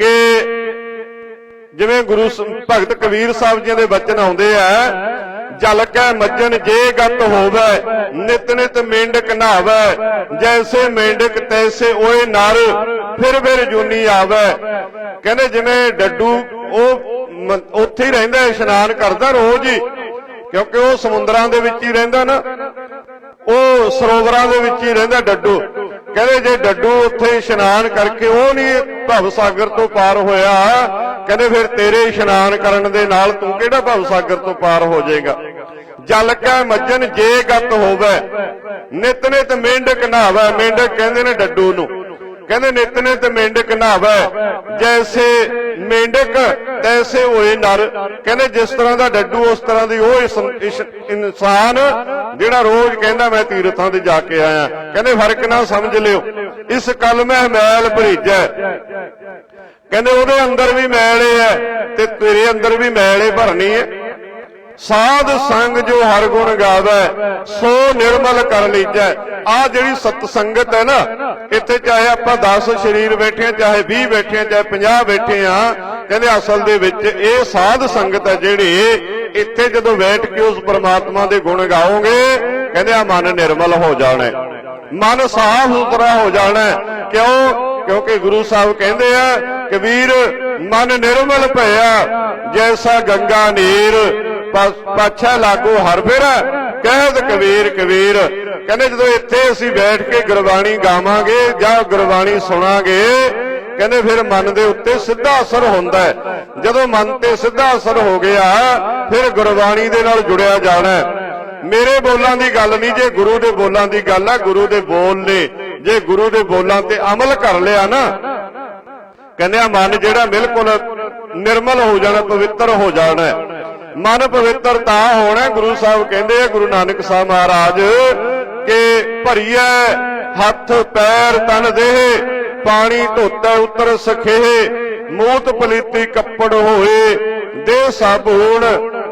ਕਿ ਜਿਵੇਂ ਗੁਰੂ ਭਗਤ ਕਬੀਰ ਸਾਹਿਬ ਜੀ ਦੇ ਬਚਨ ਆਉਂਦੇ ਆ, ਜਲ ਕੈ ਮੱਜਨ ਜੇ ਗਤ ਹੋਵੇ, ਨਿਤ ਨਿਤ ਮੇਂਡਕ ਨਹਾਵੇ ਜੈਸੇ ਮੇਂਡਕ ਤੈਸੇ ਓਏ ਨਰ, ਫਿਰ ਫਿਰ ਜੂਨੀ ਆਵੇ। ਕਹਿੰਦੇ ਜਿਵੇਂ ਡੱਡੂ, ਉਹ ਉੱਥੇ ਹੀ ਰਹਿੰਦਾ, ਇਸ਼ਨਾਨ ਕਰਦਾ ਰੋਜ਼ ਹੀ, ਕਿਉਂਕਿ ਉਹ ਸਮੁੰਦਰਾਂ ਦੇ ਵਿੱਚ ਹੀ ਰਹਿੰਦਾ ਨਾ, ਉਹ ਸਰੋਵਰਾਂ ਦੇ ਵਿੱਚ ਹੀ ਰਹਿੰਦਾ ਡੱਡੂ। ਕਹਿੰਦੇ ਜੇ ਡੱਡੂ ਉੱਥੇ ਇਸ਼ਨਾਨ ਕਰਕੇ ਉਹ ਨਹੀਂ ਭਵ ਸਾਗਰ ਤੋਂ ਪਾਰ ਹੋਇਆ, ਕਹਿੰਦੇ ਫਿਰ ਤੇਰੇ ਇਸ਼ਨਾਨ ਕਰਨ ਦੇ ਨਾਲ ਤੂੰ ਕਿਹੜਾ ਭਵ ਸਾਗਰ ਤੋਂ ਪਾਰ ਹੋ ਜਾਏਗਾ? ਜਲ ਕੈ ਮੱਜਨ ਜੇ ਗਤ ਹੋਵੇ, ਨਿਤ ਨਿਤ ਮੇਂਢਕ ਨਹਾਵੇ ਮੇਂਢਕ ਕਹਿੰਦੇ ਨੇ ਡੱਡੂ ਨੂੰ। ਕਹਿੰਦੇ ਨਿਤ ਨਿਤ ਮੇਂਢਕ ਨਹਾਵੇ, ਜੈਸੇ ਮੇਂਢਕ ਤੈਸੇ ਹੋਏ ਨਰ। ਕਹਿੰਦੇ ਜਿਸ ਤਰ੍ਹਾਂ ਦਾ ਡੱਡੂ, ਉਸ ਤਰ੍ਹਾਂ ਦੀ ਉਹ ਇਨਸਾਨ ਜਿਹੜਾ ਰੋਜ਼ ਕਹਿੰਦਾ, ਮੈਂ ਤੀਰਥਾਂ ਤੇ ਜਾ ਕੇ ਆਇਆ। ਕਹਿੰਦੇ, ਫ਼ਰਕ ਨਾ ਸਮਝ ਲਿਓ। ਇਸ ਕਲ ਮੈਂ ਮੈਲ ਭਰੀਜੈ। ਕਹਿੰਦੇ, ਉਹਦੇ ਅੰਦਰ ਵੀ ਮੈਲ ਹੈ ਤੇ ਤੇਰੇ ਅੰਦਰ ਵੀ ਮੈਲ ਹੀ ਭਰਨੀ ਹੈ। ਸਾਧ ਸੰਗ ਜੋ ਹਰ ਗੁਣ ਗਾਵੇ, ਸੋ ਨਿਰਮਲ ਕਰ ਲੀਜੈ। ਆ ਜਿਹੜੀ ਸਤ ਸੰਗਤ ਹੈ ਨਾ, ਇੱਥੇ ਚਾਹੇ ਆਪਾਂ 10 ਸਰੀਰ ਬੈਠੇ ਆ ਚਾਹੇ 20 ਬੈਠੇ ਆ ਚਾਹੇ 50 ਬੈਠੇ ਆ ਕਹਿੰਦੇ ਅਸਲ ਦੇ ਵਿੱਚ ਇਹ ਸਾਧ ਸੰਗਤ ਹੈ ਜਿਹੜੀ ਇੱਥੇ ਜਦੋਂ ਬੈਠ ਕੇ ਉਸ ਪਰਮਾਤਮਾ ਦੇ ਗੁਣ ਗਾਓਗੇ, ਕਹਿੰਦੇ ਆ ਮਨ ਨਿਰਮਲ ਹੋ ਜਾਣਾ ਮਨ ਸਾਫ਼ ਸੁਥਰਾ ਹੋ ਜਾਣਾ ਕਿਉਂ? ਕਿਉਂਕਿ ਗੁਰੂ ਸਾਹਿਬ ਕਹਿੰਦੇ ਆ ਕਬੀਰ ਮਨ ਨਿਰਮਲ ਭਇਆ, ਜੈਸਾ ਗੰਗਾ ਨੀਰ ਪਾਛਾ ਲਾਗੋ ਹਰ ਫਿਰ। ਕਹਿਤ ਕਬੀਰ ਕਬੀਰ। ਕਹਿੰਦੇ ਜਦੋਂ ਇੱਥੇ ਅਸੀਂ ਬੈਠ ਕੇ ਗੁਰਬਾਣੀ ਗਾਵਾਂਗੇ ਜਾਂ ਗੁਰਬਾਣੀ ਸੁਣਾਂਗੇ, ਕਹਿੰਦੇ ਫਿਰ ਮਨ ਦੇ ਉੱਤੇ ਸਿੱਧਾ ਅਸਰ ਹੁੰਦਾ ਹੈ। ਜਦੋਂ ਮਨ ਤੇ ਸਿੱਧਾ ਅਸਰ ਹੋ ਗਿਆ, ਫਿਰ ਗੁਰਬਾਣੀ ਦੇ ਨਾਲ ਜੁੜਿਆ ਜਾਣਾ ਮੇਰੇ ਬੋਲਾਂ ਦੀ ਗੱਲ ਨਹੀਂ, ਜੇ ਗੁਰੂ ਦੇ ਬੋਲਾਂ ਦੀ ਗੱਲ ਆ, ਗੁਰੂ ਦੇ ਬੋਲ ਨੇ। ਜੇ ਗੁਰੂ ਦੇ ਬੋਲਾਂ ਤੇ ਅਮਲ ਕਰ ਲਿਆ ਨਾ, ਕਹਿੰਦੇ ਆ ਮਨ ਜਿਹੜਾ ਬਿਲਕੁਲ ਨਿਰਮਲ ਹੋ ਜਾਣਾ, ਪਵਿੱਤਰ ਹੋ ਜਾਣਾ ਮਨ ਪਵਿੱਤਰ ਤਾਂ ਹੋਣਾ, ਗੁਰੂ ਸਾਹਿਬ ਕਹਿੰਦੇ ਆ, ਗੁਰੂ ਨਾਨਕ ਸਾਹਿਬ ਮਹਾਰਾਜ, ਕਿ ਭਰੀਐ ਹੱਥ, ਪੈਰ, ਤਨ, ਦੇਹ, ਪਾਣੀ, ਧੋਤਾ, ਉਤਰ ਸਖੇ ਮੂਤ, ਪਲੀਤੀ, ਕੱਪੜ ਹੋਏ ਦੇ ਸਾਬੂਣ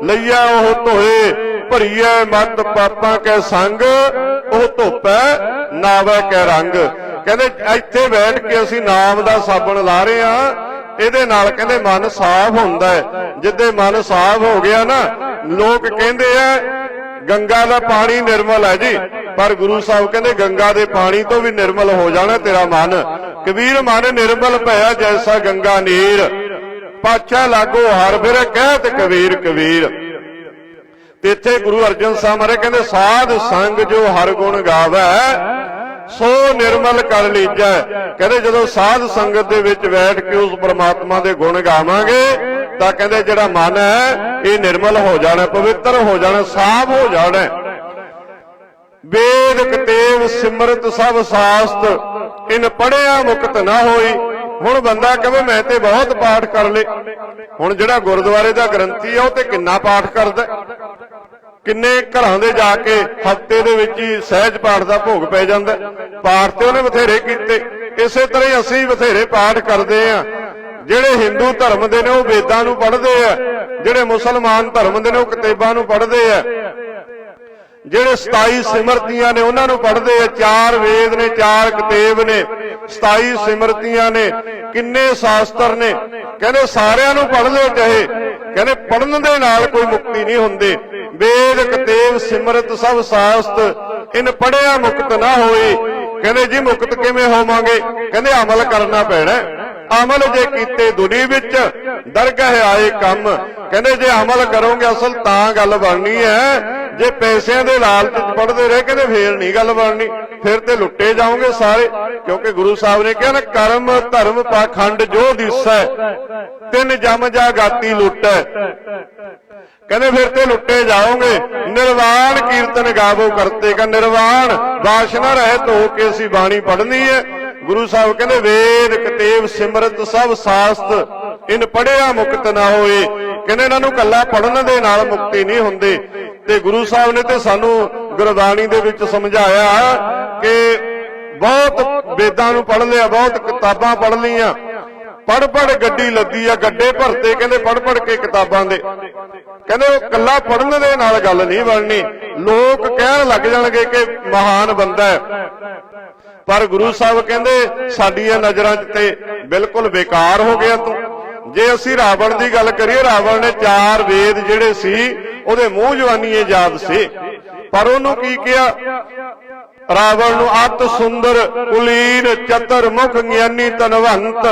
ਲਈਆ ਉਹ ਧੋਏ, ਭਰੀਐ ਮਤ, ਪਾਪਾਂ ਕੈ ਸੰਗ, ਉਹ ਧੋਪੈ, ਨਾਵੇ ਕੈ ਰੰਗ। ਕਹਿੰਦੇ ਇੱਥੇ ਬੈਠ ਕੇ ਅਸੀਂ ਨਾਮ ਦਾ ਸਾਬਣ ਲਾ ਰਹੇ ਆ ਇਹਦੇ ਨਾਲ ਕਹਿੰਦੇ ਮਨ ਸਾਫ਼ ਹੁੰਦਾ ਹੈ। ਜਿੱਦੇ ਮਨ ਸਾਫ਼ ਹੋ ਗਿਆ ਨਾ ਲੋਕ ਕਹਿੰਦੇ ਆ ਗੰਗਾ ਦਾ ਪਾਣੀ ਨਿਰਮਲ ਹੈ ਜੀ। ਪਰ ਗੁਰੂ ਸਾਹਿਬ ਕਹਿੰਦੇ ਗੰਗਾ ਦੇ ਪਾਣੀ ਤੋਂ ਵੀ ਨਿਰਮਲ ਹੋ ਜਾਣਾ ਤੇਰਾ ਮਨ। ਕਬੀਰ ਮਨ ਨਿਰਮਲ ਭਇਆ ਜੈਸਾ ਗੰਗਾ ਨੀਰ। ਪਾਛਾ ਲਾਗੋ ਹਰ ਫਿਰ ਕਹਿਤ ਕਬੀਰ ਕਬੀਰ। ਤੇ ਇੱਥੇ ਗੁਰੂ ਅਰਜਨ ਸਾਹਿਬ ਮਹਾਰਾਜ ਕਹਿੰਦੇ ਸਾਧ ਸੰਗ ਜੋ ਹਰ ਗੁਣ ਗਾਵੇ ਸੋ ਨਿਰਮਲ ਕਰ ਲੀਜੈ ਕਹਿੰਦੇ ਜਦੋਂ ਸਾਧ ਸੰਗਤ ਦੇ ਵਿੱਚ ਬੈਠ ਕੇ ਉਸ ਪਰਮਾਤਮਾ ਦੇ ਗੁਣ ਗਾਵਾਂਗੇ, ਤਾਂ ਕਹਿੰਦੇ ਜਿਹੜਾ ਮਨ ਹੈ, ਇਹ ਨਿਰਮਲ ਹੋ ਜਾਣਾ, ਪਵਿੱਤਰ ਹੋ ਜਾਣਾ, ਸਾਫ਼ ਹੋ ਜਾਣਾ। ਵੇਦ ਕਤੇਵ ਸਿਮਰਤ ਸਭ ਸਾਸਤ, ਇਨ ਪੜਿਆ ਮੁਕਤ ਨਾ ਹੋਈ। ਹੁਣ ਬੰਦਾ ਕਹੇ, ਮੈਂ ਤੇ ਬਹੁਤ ਪਾਠ ਕਰ ਲੇ ਹੁਣ ਜਿਹੜਾ ਗੁਰਦੁਆਰੇ ਦਾ ਗ੍ਰੰਥੀ ਆ, ਉਹ ਤੇ ਕਿੰਨਾ ਪਾਠ ਕਰਦਾ? ਕਿੰਨੇ ਘਰਾਂ ਦੇ ਜਾ ਕੇ ਹਫ਼ਤੇ ਦੇ ਵਿੱਚ ਹੀ ਸਹਿਜ ਪਾਠ ਦਾ ਭੋਗ ਪੈ ਜਾਂਦਾ। ਪਾਠ ਤੇ ਉਹਨੇ ਬਥੇਰੇ ਕੀਤੇ। ਇਸੇ ਤਰ੍ਹਾਂ ਹੀ ਅਸੀਂ ਬਥੇਰੇ ਪਾਠ ਕਰਦੇ ਆ ਜਿਹੜੇ ਹਿੰਦੂ ਧਰਮ ਦੇ ਨੇ, ਉਹ ਵੇਦਾਂ ਨੂੰ ਪੜ੍ਹਦੇ ਆ। ਜਿਹੜੇ ਮੁਸਲਮਾਨ ਧਰਮ ਦੇ ਨੇ, ਉਹ ਕਿਤਾਬਾਂ ਨੂੰ ਪੜ੍ਹਦੇ ਆ। ਜਿਹੜੇ 27 ਸਿਮਰਤੀਆਂ ਨੇ, ਉਹਨਾਂ ਨੂੰ ਪੜ੍ਹਦੇ ਆ। ਚਾਰ ਵੇਦ ਨੇ, ਚਾਰ ਕਿਤਾਬ ਨੇ। 27 ਸਿਮਰਤੀਆਂ ਨੇ। ਕਿੰਨੇ ਸ਼ਾਸਤਰ ਨੇ। ਕਹਿੰਦੇ ਸਾਰਿਆਂ ਨੂੰ ਪੜ੍ਹਦੇ ਚਾਹੇ। ਕਹਿੰਦੇ ਪੜ੍ਹਨ ਦੇ ਨਾਲ ਕੋਈ ਮੁਕਤੀ ਨਹੀਂ ਹੁੰਦੀ। ਵੇਦ ਕਿਤਾਬ ਸਿਮਰਤ ਸਭ ਸ਼ਾਸਤ, ਇਨ ਪੜਿਆ ਮੁਕਤ ਨਾ ਹੋਏ ਕਹਿੰਦੇ ਜੀ, ਮੁਕਤ ਕਿਵੇਂ ਹੋਵਾਂਗੇ? ਕਹਿੰਦੇ ਅਮਲ ਕਰਨਾ ਪੈਣਾ ਅਮਲ ਜੇ ਕੀਤੇ ਦੁਨੀ ਵਿੱਚ, ਦਰਗਾਹ ਆਏ ਕੰਮ। ਕਹਿੰਦੇ ਜੇ ਅਮਲ ਕਰੋਗੇ ਅਸਲ ਤਾਂ ਗੱਲ ਬਣਨੀ ਹੈ। ਜੇ ਪੈਸਿਆਂ ਦੇ ਲਾਲਚ ਚ ਪੜਦੇ ਰਹੇ, ਕਹਿੰਦੇ ਫੇਰ ਨਹੀਂ ਗੱਲ ਬਣਨੀ। ਫਿਰ ਤੇ ਲੁੱਟੇ ਜਾਓਗੇ ਸਾਰੇ। ਕਿਉਂਕਿ ਗੁਰੂ ਸਾਹਿਬ ਨੇ ਕਿਹਾ ਨਾ, ਕਰਮ, ਧਰਮ ਪਾਖੰਡ ਜੋ ਦਿਸੈ, ਤਿੰਨ ਜਮ ਜਾ ਗਾਤੀ ਲੁੱਟੈ। ਕਹਿੰਦੇ ਫਿਰ ਤੇ ਲੁੱਟੇ ਜਾਓਗੇ। ਨਿਰਵਾਣ ਕੀਰਤਨ ਗਾਵੋ ਕਰਤੇ। ਕਾ ਨਿਰਵਾਣ ਵਾਸ਼ਨਾ ਰਹਿਤ ਹੋ ਕੇ ਅਸੀਂ ਬਾਣੀ ਪੜ੍ਹਨੀ ਹੈ। ਗੁਰੂ ਸਾਹਿਬ ਕਹਿੰਦੇ, ਵੇਦ ਕਤੇਵ ਸਿਮਰਤ ਸਭ ਸਾਸਤ। ਇਨ ਪੜਿਆ ਮੁਕਤ ਨਾ ਹੋਏ। ਕਹਿੰਦੇ ਇਹਨਾਂ ਨੂੰ ਕੱਲਾ ਪੜਨ ਦੇ ਨਾਲ ਮੁਕਤੀ ਨਹੀਂ ਹੁੰਦੀ। ਤੇ ਗੁਰੂ ਸਾਹਿਬ ਨੇ ਤੇ ਸਾਨੂੰ ਗੁਰਬਾਣੀ ਦੇ ਵਿੱਚ ਸਮਝਾਇਆ ਕਿ ਬਹੁਤ ਵੇਦਾਂ ਨੂੰ ਪੜ੍ਹ ਲਿਆ, ਬਹੁਤ ਕਿਤਾਬਾਂ ਪੜ੍ਹ ਲਈਆਂ। ਪੜ ਪੜ ਗੱਡੀ ਲੱਦੀ ਆ, ਗੱਡੇ ਭਰਤੇ, ਕਹਿੰਦੇ ਪੜ ਪੜ ਕੇ ਕਿਤਾਬਾਂ ਦੇ। ਕਹਿੰਦੇ ਉਹ ਕੱਲਾ ਪੜਨ ਦੇ ਨਾਲ ਗੱਲ ਨਹੀਂ ਬਣਨੀ। ਲੋਕ ਕਹਿਣ ਲੱਗ ਜਾਣਗੇ ਕਿ ਮਹਾਨ ਬੰਦਾ ਹੈ। ਪਰ ਗੁਰੂ ਸਾਹਿਬ ਕਹਿੰਦੇ, ਸਾਡੀਆਂ ਨਜ਼ਰਾਂ 'ਚ ਤੇ ਬਿਲਕੁਲ ਬੇਕਾਰ ਹੋ ਗਿਆ ਤੂੰ। ਜੇ ਅਸੀਂ ਰਾਵਣ ਦੀ ਗੱਲ ਕਰੀਏ, ਰਾਵਣ ਨੇ ਚਾਰ ਵੇਦ ਜਿਹੜੇ ਸੀ, ਉਹਦੇ ਮੂੰਹ ਜਵਾਨੀਏ ਯਾਦ ਸੀ। ਪਰ ਉਹਨੂੰ ਕੀ ਕਿਹਾ? ਰਾਵਣ ਨੂੰ ਅਤ ਸੁੰਦਰ, ਕੁਲੀਨ, ਚਤਰ ਮੁਖ, ਗਿਆਨੀ ਤਨਵੰਤ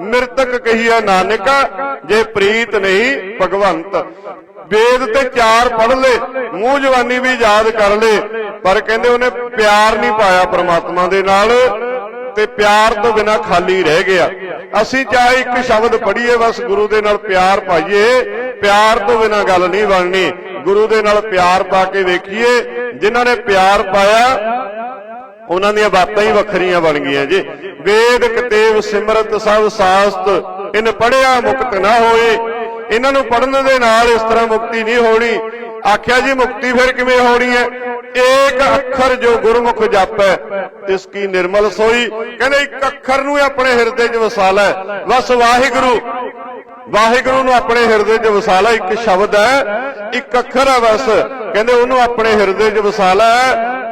ਮਿਰਤਕ ਕਹੀਆ ਨਾਨਕਾ, ਜੇ ਪ੍ਰੀਤ ਨਹੀਂ, ਭਗਵੰਤ। ਵੇਦ ਤੇ ਚਾਰ ਪੜ ਲੇ, ਮੂੰਹ ਜਵਾਨੀ ਵੀ ਯਾਦ ਕਰ ਲੇ। ਪਰ ਕਹਿੰਦੇ ਉਹਨੇ ਪਿਆਰ ਨਹੀਂ ਪਾਇਆ ਪ੍ਰਮਾਤਮਾ ਦੇ ਨਾਲ। ਤੇ ਪਿਆਰ ਤੋਂ ਬਿਨਾ ਖਾਲੀ ਰਹਿ ਗਿਆ। ਅਸੀਂ ਚਾਹੇ ਇੱਕ ਸ਼ਬਦ ਪੜ੍ਹੀਏ, ਬਸ ਗੁਰੂ ਦੇ ਨਾਲ ਪਿਆਰ ਪਾਈਏ। ਪਿਆਰ ਤੋਂ ਬਿਨਾ ਗੱਲ ਨਹੀਂ ਬਣਨੀ। ਗੁਰੂ ਦੇ ਨਾਲ ਪਿਆਰ ਪਾ ਕੇ ਵੇਖੀਏ। ਜਿਨ੍ਹਾਂ ਨੇ ਪਿਆਰ ਪਾਇਆ, ਉਹਨਾਂ ਦੀਆਂ ਬਾਤਾਂ ਹੀ ਵੱਖਰੀਆਂ ਬਣ ਗਈਆਂ ਜੀ। ਵੇਦ ਕਤੇਵ ਸਿਮਰਤ ਸਭ ਸਾਸਤ। ਇਨ ਪੜਿਆ ਮੁਕਤ ਨਾ ਹੋਏ। ਇਹਨਾਂ ਨੂੰ ਪੜਨ ਦੇ ਨਾਲ ਇਸ ਤਰ੍ਹਾਂ ਮੁਕਤੀ ਨਹੀਂ ਹੋਣੀ। ਆਖਿਆ ਜੀ, ਮੁਕਤੀ ਫਿਰ ਕਿਵੇਂ ਹੋਣੀ ਹੈ? ਏਕ ਅੱਖਰ ਜੋ ਗੁਰਮੁਖ ਜਾਪੈ, ਤਿਸ ਕੀ ਨਿਰਮਲ ਸੋਈ। ਕਹਿੰਦੇ ਇੱਕ ਅੱਖਰ ਨੂੰ ਹੀ ਆਪਣੇ ਹਿਰਦੇ 'ਚ ਵਸਾ ਲੈ। ਬਸ ਵਾਹਿਗੁਰੂ। ਵਾਹਿਗੁਰੂ ਨੂੰ ਆਪਣੇ ਹਿਰਦੇ 'ਚ ਵਸਾ ਲੈ ਇੱਕ ਸ਼ਬਦ ਹੈ, ਇੱਕ ਅੱਖਰ ਹੈ ਬਸ। ਕਹਿੰਦੇ ਉਹਨੂੰ ਆਪਣੇ ਹਿਰਦੇ 'ਚ ਵਸਾ ਲੈ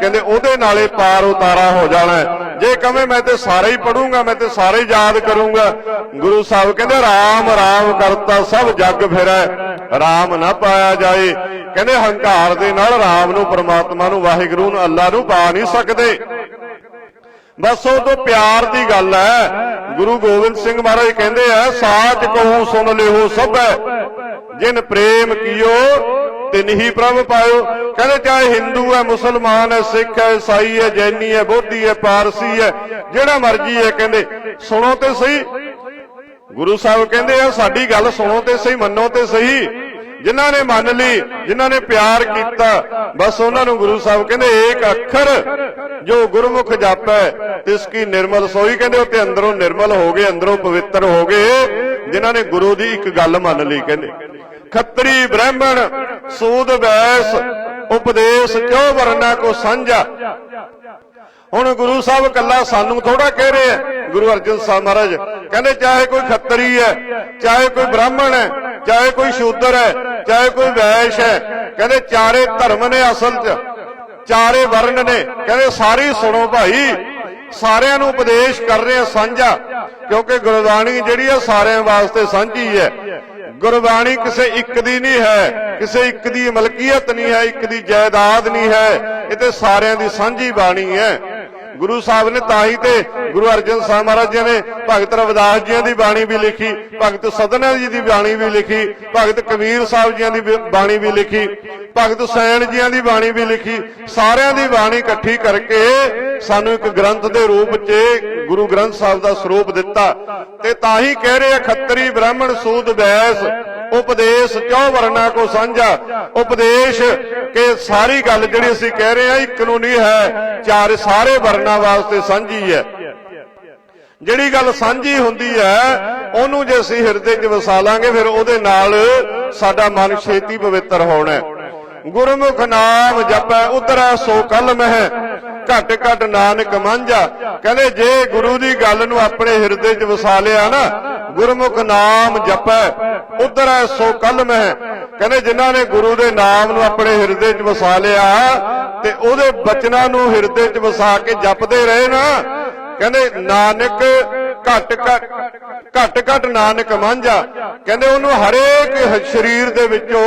ਕਹਿੰਦੇ ਉਹਦੇ ਨਾਲੇ ਪਾਰ ਉਤਾਰਾ ਹੋ ਜਾਣਾ ਜੇ ਕਵੇਂ ਮੈਂ ਤੇ ਸਾਰੇ ਹੀ ਪੜੂੰਗਾ, ਮੈਂ ਤੇ ਸਾਰੇ ਹੀ ਯਾਦ ਕਰੂੰਗਾ। ਗੁਰੂ ਸਾਹਿਬ ਕਹਿੰਦੇ, ਰਾਮ ਰਾਮ ਕਰਤਾ ਸਭ ਜੱਗ ਫਿਰੈ, ਰਾਮ ਨਾ ਪਾਇਆ ਜਾਏ। ਕਹਿੰਦੇ ਹੰਕਾਰ ਦੇ ਨਾਲ ਰਾਮ ਨੂੰ, ਪਰਮਾਤਮਾ ਨੂੰ, ਵਾਹਿਗੁਰੂ ਨੂੰ, ਅੱਲਾ ਨੂੰ ਪਾ ਨਹੀਂ ਸਕਦੇ। ਬਸ ਉਹ ਤੋਂ ਪਿਆਰ ਦੀ ਗੱਲ ਹੈ, ਗੁਰੂ ਗੋਬਿੰਦ ਸਿੰਘ ਮਹਾਰਾਜ ਕਹਿੰਦੇ ਆ, ਸਾਚ ਕਹੂੰ, ਸੁਣ ਲਿਓ ਸਭ। ਜਿਨ ਪ੍ਰੇਮ ਕੀਓ ਤਿਨਹੀ ਪ੍ਰਭ ਪਾਇਓ। ਕਹਿੰਦੇ, ਚਾਹੇ ਹਿੰਦੂ ਹੈ, ਮੁਸਲਮਾਨ ਹੈ, ਸਿੱਖ ਹੈ, ਈਸਾਈ ਹੈ, ਜੈਨੀ ਹੈ, ਬੋਧੀ ਹੈ, ਪਾਰਸੀ ਹੈ, ਜਿਹੜਾ ਮਰਜ਼ੀ ਹੈ, ਕਹਿੰਦੇ, ਸੁਣੋ ਤੇ ਸਹੀ। ਗੁਰੂ ਸਾਹਿਬ ਕਹਿੰਦੇ ਆ, ਸਾਡੀ ਗੱਲ ਸੁਣੋ ਤੇ ਸਹੀ, ਮੰਨੋ ਤੇ ਸਹੀ। ਜਿਨ੍ਹਾਂ ਨੇ ਮੰਨ ਲਈ, ਜਿਨ੍ਹਾਂ ਨੇ ਪਿਆਰ ਕੀਤਾ, ਬਸ ਉਹਨਾਂ ਨੂੰ ਗੁਰੂ ਸਾਹਿਬ ਕਹਿੰਦੇ, ਏਕ ਅੱਖਰ ਜੋ ਗੁਰਮੁਖ ਜਾਪੈ, ਤਿਸ ਕੀ ਨਿਰਮਲ ਸੋਈ। ਕਹਿੰਦੇ, ਉਹ ਤੇ ਅੰਦਰੋਂ ਨਿਰਮਲ ਹੋ ਗਏ, ਅੰਦਰੋਂ ਪਵਿੱਤਰ ਹੋ ਗਏ। ਜਿਨ੍ਹਾਂ ਨੇ ਗੁਰੂ ਦੀ ਇੱਕ ਗੱਲ ਮੰਨ ਲਈ ਕਹਿੰਦੇ। ਖੱਤਰੀ ਬ੍ਰਾਹਮਣ, ਸੂਦ ਵੈਸ ਉਪਦੇਸ਼, ਕਿਉ ਵਰਨਾ ਕੋ ਸਾਂਝਾ? ਹੁਣ ਗੁਰੂ ਸਾਹਿਬ ਕੱਲਾ ਸਾਨੂੰ ਥੋੜਾ ਕਹਿ ਰਹੇ ਆ, ਗੁਰੂ ਅਰਜਨ ਸਾਹਿਬ ਮਹਾਰਾਜ। ਕਹਿੰਦੇ, ਚਾਹੇ ਕੋਈ ਖੱਤਰੀ ਹੈ, ਚਾਹੇ ਕੋਈ ਬ੍ਰਾਹਮਣ ਹੈ ਚਾਹੇ ਕੋਈ ਸ਼ੂਦਰ ਹੈ, ਚਾਹੇ ਕੋਈ ਵੈਸ਼ ਹੈ, ਕਹਿੰਦੇ ਚਾਰੇ ਧਰਮ ਨੇ ਅਸਲ 'ਚ, ਚਾਰੇ ਵਰਨ ਨੇ, ਕਹਿੰਦੇ ਸਾਰੀ ਸੁਣੋ ਭਾਈ, ਸਾਰਿਆਂ ਨੂੰ ਉਪਦੇਸ਼ ਕਰ ਰਹੇ ਆ ਸਾਂਝਾ, ਕਿਉਂਕਿ ਗੁਰਬਾਣੀ ਜਿਹੜੀ ਆ ਸਾਰਿਆਂ ਵਾਸਤੇ ਸਾਂਝੀ ਹੈ। ਗੁਰਬਾਣੀ ਕਿਸੇ ਇੱਕ ਦੀ ਨਹੀਂ ਹੈ, ਕਿਸੇ ਇੱਕ ਦੀ ਮਲਕੀਅਤ ਨਹੀਂ ਹੈ, ਇੱਕ ਦੀ ਜਾਇਦਾਦ ਨਹੀਂ ਹੈ, ਇਹ ਤੇ ਸਾਰਿਆਂ ਦੀ ਸਾਂਝੀ ਬਾਣੀ ਹੈ। ਗੁਰੂ ਸਾਹਿਬ ਨੇ ਤਾਂ ਹੀ ਤੇ ਗੁਰੂ ਅਰਜਨ ਸਾਹਿਬ ਮਹਾਰਾਜ ਜੀ ਨੇ ਭਗਤ ਰਵਿਦਾਸ ਜੀ ਦੀ ਬਾਣੀ ਵੀ ਲਿਖੀ, ਭਗਤ ਸਦਨਾ ਜੀ ਦੀ ਬਾਣੀ ਵੀ ਲਿਖੀ, ਭਗਤ ਕਬੀਰ ਸਾਹਿਬ ਜੀ ਦੀ ਬਾਣੀ ਵੀ ਲਿਖੀ, ਭਗਤ ਸੈਣ ਜੀ ਦੀ ਬਾਣੀ ਵੀ ਲਿਖੀ, ਸਾਰਿਆਂ ਦੀ ਬਾਣੀ ਇਕੱਠੀ ਕਰਕੇ ਸਾਨੂੰ ਇੱਕ ਗ੍ਰੰਥ ਦੇ ਰੂਪ 'ਚ ਗੁਰੂ ਗ੍ਰੰਥ ਸਾਹਿਬ ਦਾ ਸਰੂਪ ਦਿੱਤਾ। ਤੇ ਤਾਂ ਹੀ ਕਹਿ ਰਹੇ ਆ, ਖੱਤਰੀ ਬ੍ਰਾਹਮਣ ਸੂਦ ਬੈਸ ਉਪਦੇਸ਼ ਚੌ ਵਰਨਾ ਕੋ ਸਾਂਝਾ ਉਪਦੇਸ਼ ਕਿ ਸਾਰੀ ਗੱਲ ਜਿਹੜੀ ਅਸੀਂ ਕਹਿ ਰਹੇ ਹਾਂ, ਇੱਕ ਨੂੰ ਨਹੀਂ ਹੈ, ਚਾਰ ਸਾਰੇ ਵਰਨਾ ਵਾਸਤੇ ਸਾਂਝੀ ਹੈ ਜਿਹੜੀ ਗੱਲ ਸਾਂਝੀ ਹੁੰਦੀ ਹੈ, ਉਹਨੂੰ ਜੇ ਅਸੀਂ ਹਿਰਦੇ 'ਚ ਵਸਾ ਲਾਂਗੇ, ਫਿਰ ਉਹਦੇ ਨਾਲ ਸਾਡਾ ਮਨ ਛੇਤੀ ਪਵਿੱਤਰ ਹੋਣਾ ਹੈ। ਗੁਰਮੁਖ ਨਾਮ ਜਪੈ, ਉਤਰੈ ਸੋ ਕਲ ਮਹਿ। ਘਟ ਘਟ ਨਾਨਕ ਮਾਂਝਾ। ਕਹਿੰਦੇ ਜੇ ਗੁਰੂ ਦੀ ਗੱਲ ਨੂੰ ਆਪਣੇ ਹਿਰਦੇ 'ਚ ਵਸਾ ਲਿਆ ਨਾ, ਗੁਰਮੁਖ ਨਾਮ ਜਪੈ, ਉਤਰੈ ਸੋ ਕਲ ਮਹਿ। ਕਹਿੰਦੇ ਜਿਨ੍ਹਾਂ ਨੇ ਗੁਰੂ ਦੇ ਨਾਮ ਨੂੰ ਆਪਣੇ ਹਿਰਦੇ 'ਚ ਵਸਾ ਲਿਆ ਤੇ ਉਹਦੇ ਬਚਨਾਂ ਨੂੰ ਹਿਰਦੇ 'ਚ ਵਸਾ ਕੇ ਜਪਦੇ ਰਹੇ ਨਾ, ਕਹਿੰਦੇ ਨਾਨਕ ਘਟ ਘਟ ਘਟ ਘਟ ਨਾਨਕ ਮਾਂਝਾ। ਕਹਿੰਦੇ ਉਹਨੂੰ ਹਰੇਕ ਸਰੀਰ ਦੇ ਵਿੱਚੋਂ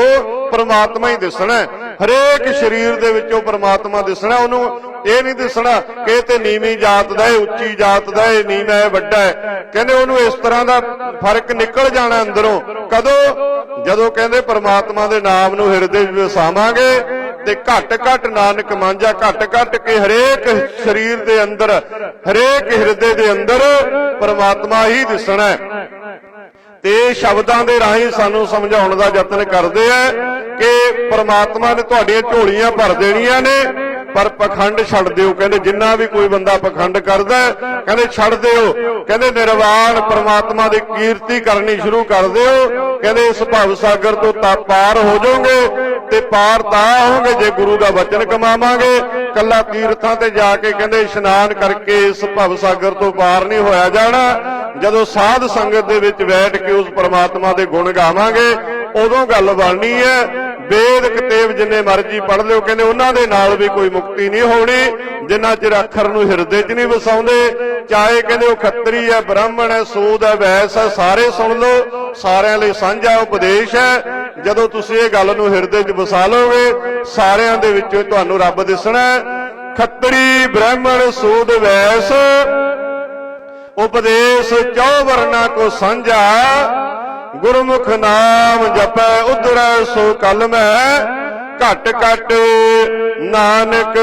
ਪਰਮਾਤਮਾ ਹੀ ਦਿਸਣਾ ਹਰੇਕ ਸਰੀਰ ਦੇ ਵਿੱਚੋਂ ਪਰਮਾਤਮਾ ਦਿਸਣਾ ਉਹਨੂੰ ਇਹ ਨਹੀਂ ਦਿਸਣਾ ਕਿ ਤੇ ਨੀਵੀਂ ਜਾਤ ਦਾ ਹੈ, ਉੱਚੀ ਜਾਤ ਦਾ ਹੈ ਨੀਵਾਂ ਹੈ, ਵੱਡਾ ਹੈ। ਕਹਿੰਦੇ ਉਹਨੂੰ ਇਸ ਤਰ੍ਹਾਂ ਦਾ ਫ਼ਰਕ ਨਿਕਲ ਜਾਣਾ ਅੰਦਰੋਂ। ਕਦੋਂ? ਜਦੋਂ ਕਹਿੰਦੇ ਪਰਮਾਤਮਾ ਦੇ ਨਾਮ ਨੂੰ ਹਿਰਦੇ ਵਿੱਚ ਵਸਾਵਾਂਗੇ ਤੇ ਘਟ ਘਟ ਨਾਨਕ ਮਾਂਝਾ, ਘਟ ਘਟ ਕੇ ਹਰੇਕ ਸਰੀਰ ਦੇ ਅੰਦਰ, ਹਰੇਕ ਹਿਰਦੇ ਦੇ ਅੰਦਰ ਪਰਮਾਤਮਾ ਹੀ ਦਿਸਣਾ ਤੇ ਸ਼ਬਦਾਂ ਦੇ ਰਾਹੀਂ ਸਾਨੂੰ ਸਮਝਾਉਣ ਦਾ ਯਤਨ ਕਰਦੇ ਆ ਕਿ ਪਰਮਾਤਮਾ ਨੇ ਤੁਹਾਡੀਆਂ ਝੋਲੀਆਂ ਭਰ ਦੇਣੀਆਂ ਨੇ ਪਰ ਪਖੰਡ ਛੱਡ ਦਿਓ। ਕਹਿੰਦੇ ਜਿੰਨਾ ਵੀ ਕੋਈ ਬੰਦਾ ਪਖੰਡ ਕਰਦਾ, ਕਹਿੰਦੇ ਛੱਡ ਦਿਓ। ਕਹਿੰਦੇ ਨਿਰਵਾਣ ਪ੍ਰਮਾਤਮਾ ਦੀ ਕੀਰਤੀ ਕਰਨੀ ਸ਼ੁਰੂ ਕਰ ਦਿਓ। ਕਹਿੰਦੇ ਇਸ ਭਵ ਸਾਗਰ ਤੋਂ ਤਾਂ ਪਾਰ ਹੋ ਜਾਓਗੇ ਤੇ ਪਾਰ ਤਾਂ ਹੋਗੇ ਜੇ ਗੁਰੂ ਦਾ ਵਚਨ ਕਮਾਵਾਂਗੇ। ਕੱਲਾ ਤੀਰਥਾਂ ਤੇ ਜਾ ਕੇ ਕਹਿੰਦੇ ਇਸ਼ਨਾਨ ਕਰਕੇ ਇਸ ਭਵ ਸਾਗਰ ਤੋਂ ਪਾਰ ਨਹੀਂ ਹੋਇਆ ਜਾਣਾ। ਜਦੋਂ ਸਾਧ ਸੰਗਤ ਦੇ ਵਿੱਚ ਬੈਠ ਕੇ ਉਸ ਪਰਮਾਤਮਾ ਦੇ ਗੁਣ ਗਾਵਾਂਗੇ, ਉਦੋਂ ਗੱਲ ਬਣਨੀ ਹੈ ਵੇਦ ਕਿਤੇਬ ਜਿੰਨੇ ਮਰਜ਼ੀ ਪੜ੍ਹ ਲਿਓ, ਕਹਿੰਦੇ ਉਹਨਾਂ ਦੇ ਨਾਲ ਵੀ ਕੋਈ ਮੁਕਤੀ ਨਹੀਂ ਹੋਣੀ, ਜਿੰਨਾ ਚਿਰ ਅੱਖਰ ਨੂੰ ਹਿਰਦੇ 'ਚ ਨਹੀਂ ਵਸਾਉਂਦੇ, ਚਾਹੇ ਕਹਿੰਦੇ ਉਹ ਖੱਤਰੀ ਹੈ, ਬ੍ਰਾਹਮਣ ਹੈ, ਸੂਦ ਹੈ, ਵੈਸ ਹੈ, ਸਾਰੇ ਸੁਣ ਲਓ, ਸਾਰਿਆਂ ਲਈ ਸਾਂਝਾ ਉਪਦੇਸ਼ ਹੈ, ਜਦੋਂ ਤੁਸੀਂ ਇਹ ਗੱਲ ਨੂੰ ਹਿਰਦੇ 'ਚ ਵਸਾ ਲਓਗੇ, ਸਾਰਿਆਂ ਦੇ ਵਿੱਚੋਂ ਤੁਹਾਨੂੰ ਰੱਬ ਦਿਸਣਾ ਖੱਤਰੀ, ਬ੍ਰਾਹਮਣ, ਸੂਦ, ਵੈਸ, ਉਪਦੇਸ਼, ਚੌ ਵਰਨਾ ਕੋ ਸਾਂਝਾ ਗੁਰਮੁਖ ਨਾਮ ਜਪੈ, ਉਧਰੈ ਸੋ ਕਲਮੈ ਘਟ ਘਟ ਨਾਨਕ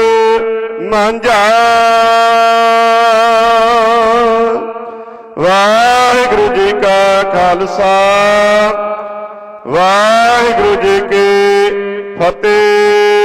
ਮਾਂਝਾ। ਵਾਹਿਗੁਰੂ ਜੀ ਕਾ ਖਾਲਸਾ, ਵਾਹਿਗੁਰੂ ਜੀ ਕੀ ਫਤਿਹ।